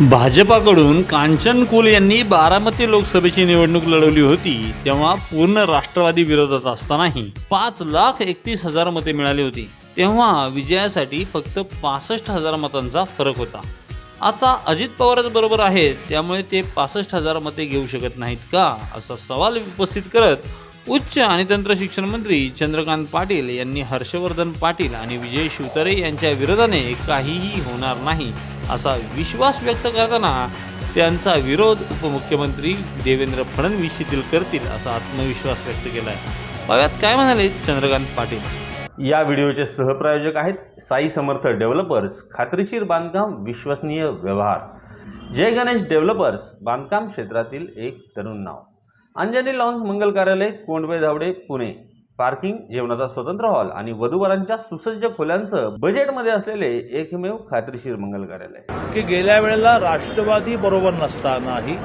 भाजपाकडून कांचन कुल यांनी बारामती लोकसभेची निवडणूक लढवली होती तेव्हा पूर्ण राष्ट्रवादी विरोधात असतानाही पाच लाख एकतीस हजार मते मिळाली होती. तेव्हा विजयासाठी फक्त पासष्ट हजार मतांचा फरक होता. आता अजित पवारच बरोबर आहेत त्यामुळे ते पासष्ट हजार मते घेऊ शकत नाहीत का असा सवाल उपस्थित करत उच्च आणि तंत्र शिक्षण मंत्री चंद्रकांत पाटील यांनी हर्षवर्धन पाटील आणि विजय शिवतारे यांच्या विरोधाने काहीही होणार नाही. असा विश्वास व्यक्त करताना त्यांचा विरोध उपमुख्यमंत्री देवेंद्र फडणवीस येथील करतील असा आत्मविश्वास व्यक्त केला आहे पाव्यात काय म्हणाले चंद्रकांत पाटील. या व्हिडिओचे सहप्रायोजक आहेत साई समर्थ डेव्हलपर्स खात्रीशीर बांधकाम विश्वसनीय व्यवहार. जय गणेश डेव्हलपर्स बांधकाम क्षेत्रातील एक तरुण नाव. अंजनी लॉन्स मंगल कार्यालय कोंडवे धावडे पुणे. पार्किंग जेवणाचा स्वतंत्र हॉल आणि वधूवरांच्या सुसज्ज खोल्यांसह बजेटमध्ये असलेले एकमेव खात्रीशीर मंगल कार्यालय. की गेल्या वेळेला राष्ट्रवादी बरोबर नसतानाही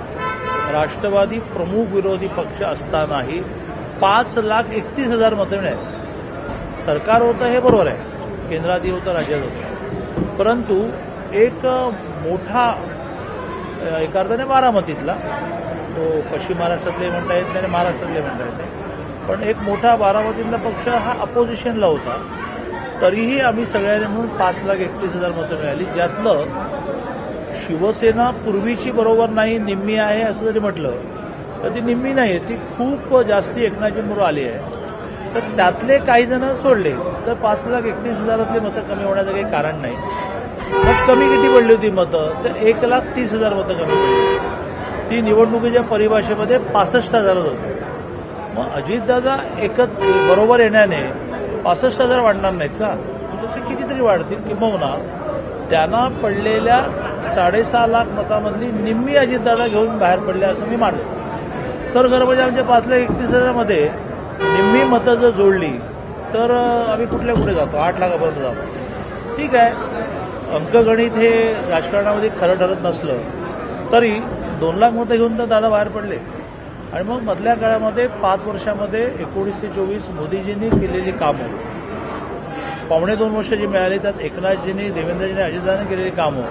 राष्ट्रवादी प्रमुख विरोधी पक्ष असतानाही पाच लाख एकतीस हजार मतं मिळाली. सरकार होतं हे बरोबर आहे केंद्रात होतं राज्यात होतं. परंतु एक मोठा एका अर्थाने बारामतीतला तो पश्चिम महाराष्ट्रातले म्हणता येत नाही आणि महाराष्ट्रातले म्हणता येत नाही. पण एक मोठा बारामतीतला पक्ष हा अपोजिशनला होता. तरीही आम्ही सगळ्यांनी म्हणून पाच लाख एकतीस हजार मतं मिळाली. ज्यातलं शिवसेना पूर्वीची बरोबर नाही निम्मी आहे असं जरी म्हटलं तर ती निम्मी नाही आहे. ती खूप जास्ती एकनाथजी मुलं आली आहे. तर त्यातले काही जण सोडले तर पाच लाख एकतीस हजारातले मतं कमी होण्याचं काही कारण नाही. मग कमी किती पडली होती मतं? तर एक लाख तीस हजार मतं कमी पडली ती निवडणुकीच्या परिभाषेमध्ये पासष्ट हजारच होती. मग अजितदादा एकच बरोबर येण्याने पासष्ट हजार वाढणार नाहीत का? तर ते कितीतरी वाढतील किंबहुना त्यांना पडलेल्या साडेसहा लाख मतामधली निम्मी अजितदादा घेऊन बाहेर पडले असं मी मानतो. तर खरं म्हणजे आमच्या पाच लाख एकतीस हजारामध्ये निम्मी मतं जर जोडली तर आम्ही कुठल्या कुठे जातो? आठ लाखापर्यंत जातो. ठीक आहे. अंकगणित हे राजकारणामध्ये खरं ठरत नसलं तरी दोन लाख मतं घेऊन तर दादा बाहेर पडले. आणि मग मधल्या काळामध्ये पाच वर्षामध्ये एकोणीस ते चोवीस मोदीजींनी केलेली कामं. पावणे दोन वर्ष जी मिळाली त्यात एकनाथजींनी देवेंद्रजींनी अजितदादांनी केलेली कामं.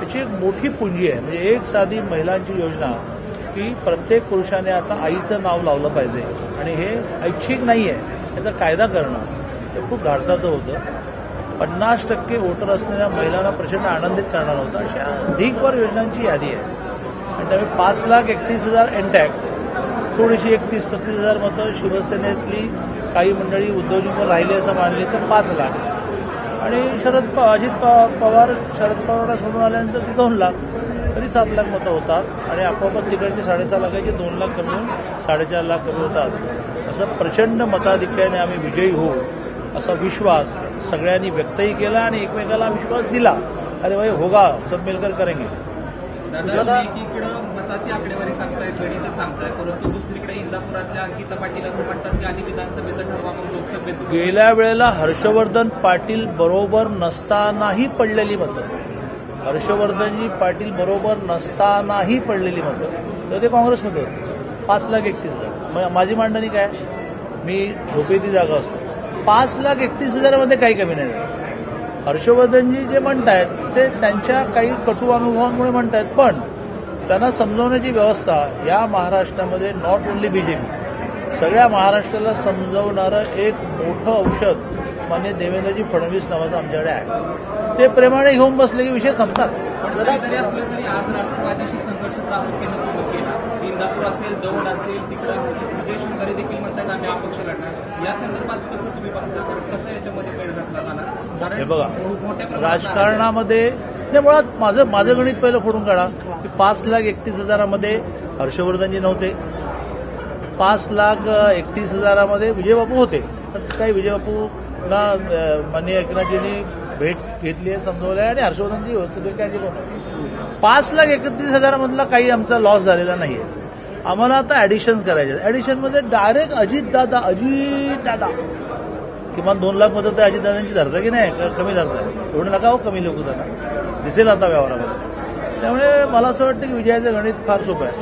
त्याची एक मोठी पुंजी आहे. म्हणजे एक साधी महिलांची योजना की प्रत्येक पुरुषाने आता आईचं नाव लावलं पाहिजे. आणि हे ऐच्छिक नाही आहे याचा कायदा करणं हे खूप धाडसाचं होतं. पन्नास टक्के वोटर असलेल्या महिलांना प्रचंड आनंदित करणार होतं. अशा ढीकभर योजनांची यादी आहे. आणि त्यामुळे पाच लाख एकतीस हजार एनटॅक्ट थोडीशी एक तीस पस्तीस हजार मतं शिवसेनेतली काही मंडळी उद्योजक राहिली असं मानली तर पाच लाख. आणि शरद पवार अजित पवा- पवार शरद पवारांना सोडून आल्यानंतर ती दोन लाख. तरी सात लाख मतं होतात. आणि आपोआप तिकडची साडेसहा लाखाची दोन लाख कमी होऊन साडेचार लाख कमी होतात. असं प्रचंड मताधिक्याने आम्ही विजयी होऊ असा विश्वास सगळ्यांनी व्यक्तही केला आणि एकमेकाला विश्वास दिला. अरे भाई होगा सब मिलकर करेंगे. भारताची आकडेवारी सांगताय गणित सांगताय परंतु दुसरीकडे इंदापुरातल्या अंकिता पाटील असं म्हणतात की आधी विधानसभेचं ठरवा मग लोकसभेचं गेल्या वेळेला हर्षवर्धन पाटील बरोबर नसतानाही पडलेली मतं. हर्षवर्धनजी पाटील बरोबर नसतानाही पडलेली मतं. तर ते काँग्रेसमध्ये होते. पाच लाख एकतीस हजार. माझी मांडणी काय? मी झोपेती जागा असतो. पाच लाख एकतीस हजारामध्ये काही कमी नाही झालं. हर्षवर्धनजी जे म्हणतायत ते त्यांच्या काही कटू अनुभवांमुळे म्हणतायत पण त्यांना समजवण्याची व्यवस्था या महाराष्ट्रामध्ये नॉट ओन्ली बीजेपी सगळ्या महाराष्ट्राला समजवणारं एक मोठं औषध मान्य देवेंद्रजी फडणवीस नावाचं आमच्याकडे आहे. ते प्रेमाने घेऊन बसले की विषय संपतात. पण तरी जरी असलं तरी आज राष्ट्रवादीशी संघर्ष प्रामुख्याने तुम्ही केला. इंदापूर असेल दौंड असेल तिकडं विजय शिवतारे देखील म्हणतात आम्ही अपक्ष लढणार. या संदर्भात कसं तुम्ही बघता? कारण कसं याच्यामध्ये वेळ घातला जाणार कारण बघा मोठ्या प्रमाणात राजकारणामध्ये नाही मुळात माझं माझं गणित पहिलं फोडून काढा. की पाच लाख एकतीस हजारामध्ये हर्षवर्धनजी नव्हते. पाच लाख एकतीस हजारामध्ये विजयबापू होते. तर काही विजयबापूला अं, माननीय एकनाथजींनी भेट घेतली आहे समजवलं आहे आणि हर्षवर्धनजी व्यवस्थित काय पाच लाख एकतीस हजारामधला काही आमचा लॉस झालेला नाही आहे आम्हाला आता ॲडिशन्स करायचे ॲडिशनमध्ये डायरेक्ट अजित दादा अजित दादा किमान दोन लाख मदत अजितदादांची धरता की नाही? कमी धरताय एवढं नका हो कमी लोक धरा. दिसेल आता व्यवहारामध्ये. त्यामुळे मला असं वाटतं की विजयाचं गणित फार सोपं आहे.